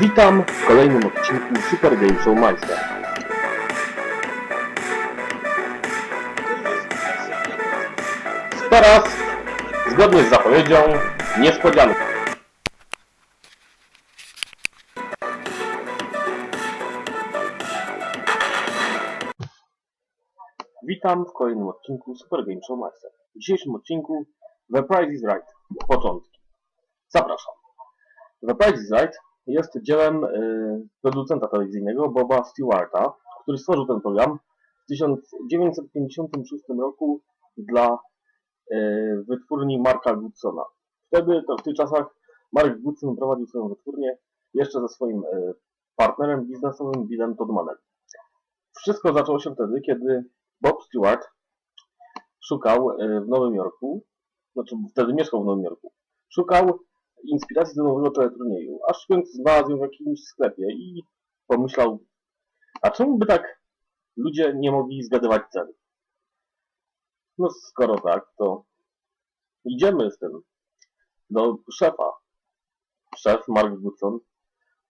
Witam w kolejnym odcinku Super Game Show Meister. Teraz, zgodnie z zapowiedzią, niespodzianka. Witam w kolejnym odcinku Super Game Show Meister. W dzisiejszym odcinku The Price is Right. Początki. Zapraszam. The Price is Right jest dziełem y, producenta telewizyjnego Boba Stewarta, który stworzył ten program w 1956 roku dla y, wytwórni Marka Goodsona. Wtedy, to w tych czasach, Mark Goodson prowadził swoją wytwórnię jeszcze ze swoim y, partnerem biznesowym Billem Todmanem. Wszystko zaczęło się wtedy, kiedy Bob Stewart szukał w Nowym Jorku, znaczy wtedy mieszkał w Nowym Jorku, szukał inspiracji do nowego teleturnieju, aż w końcu znalazł w jakimś sklepie i pomyślał, a czemu by tak ludzie nie mogli zgadywać cen? No skoro tak, to idziemy z tym do szefa. Szef Mark Goodson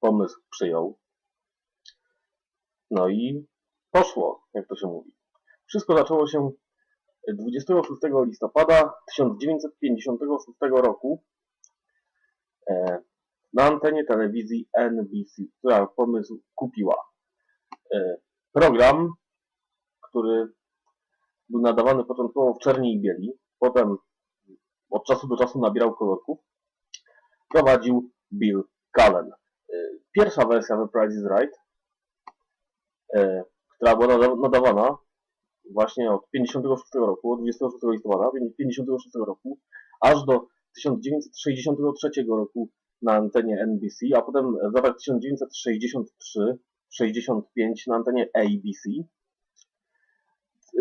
pomysł przyjął. No i poszło, jak to się mówi. Wszystko zaczęło się 26 listopada 1956 roku na antenie telewizji NBC, która pomysł kupiła. E, Program, który był nadawany początkowo w czerni i bieli, potem od czasu do czasu nabierał kolorków, prowadził Bill Cullen. E, Pierwsza wersja The Price is Right, e, która była nada- nadawana właśnie od 56 roku, od 26 listopada 56 roku, aż do 1963 roku na antenie NBC, a potem w latach 1963-65 na antenie ABC.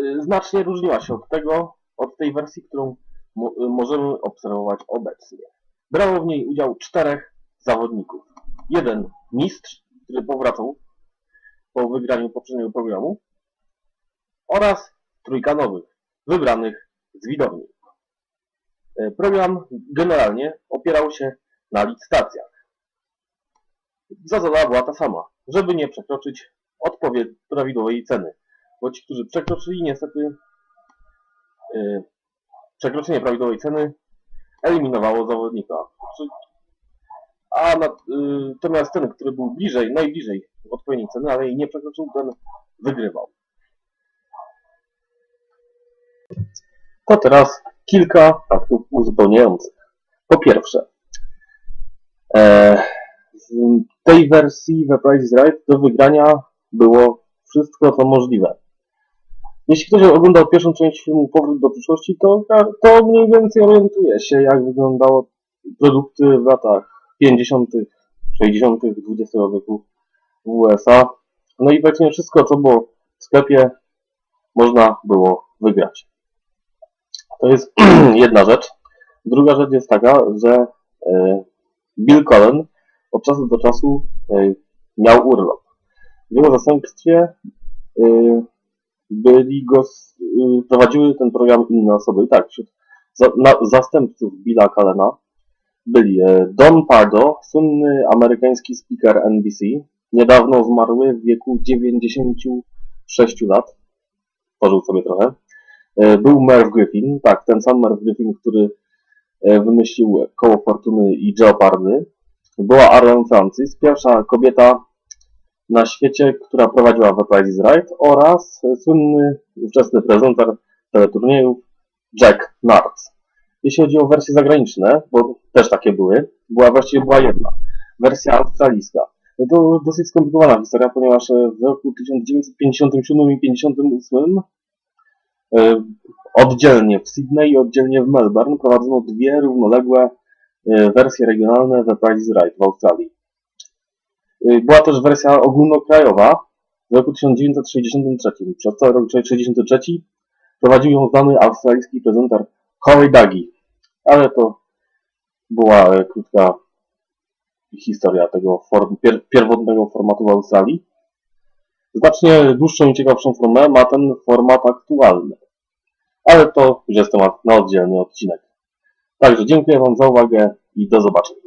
Y, Znacznie różniła się od tego, od tej wersji, którą mo- możemy obserwować obecnie. Brało w niej udział czterech zawodników. Jeden mistrz, który powracał po wygraniu poprzedniego programu oraz trójka nowych, wybranych z widowni. E, Program generalnie opierał się na licytacjach. Zasada była ta sama, żeby nie przekroczyć odpowiednio prawidłowej ceny, bo ci, którzy przekroczyli, niestety e, przekroczenie prawidłowej ceny eliminowało zawodnika. A na, y, natomiast ten, który był bliżej, najbliżej odpowiedniej ceny, ale jej nie przekroczył, ten wygrywał. To teraz kilka faktów uzupełniających. Po pierwsze, e, w tej wersji The Price is Right do wygrania było wszystko, co możliwe. Jeśli ktoś oglądał pierwszą część filmu Powrót do przyszłości, to, to mniej więcej orientuje się, jak wyglądało produkty w latach 50., 60., XX wieku w USA. No i praktycznie wszystko, co było w sklepie, można było wygrać. To jest jedna rzecz. Druga rzecz jest taka, że e, Bill Cullen od czasu do czasu e, miał urlop. W jego zastępstwie e, byli go, prowadziły ten program inne osoby. I tak, wśród zastępców Billa Cullena byli Don Pardo, słynny amerykański speaker NBC, niedawno zmarły w wieku 96 lat. Pożył sobie trochę. E, Był Merv Griffin, tak, ten sam Merv Griffin, który e, wymyślił koło fortuny i Jeopardy. Była Ariane Francis, pierwsza kobieta na świecie, która prowadziła The Price is Right oraz słynny ówczesny prezenter teleturniejów Jack Nartz. Jeśli chodzi o wersje zagraniczne, bo też takie były, była właściwie była jedna. Wersja australijska. To dosyć skomplikowana historia, ponieważ w roku 1957 i 1958 E, oddzielnie w Sydney i oddzielnie w Melbourne prowadzono dwie równoległe e, wersje regionalne The Price is Right w Australii. E, Była też wersja ogólnokrajowa w roku 1963. Przez cały rok 1963 prowadził ją znany australijski prezenter Corey Duggie. Ale to była e, krótka historia tego form, pier, pierwotnego formatu w Australii. Znacznie dłuższą i ciekawszą formę ma ten format aktualny ale to już jest temat na oddzielny odcinek. Także dziękuję Wam za uwagę i do zobaczenia.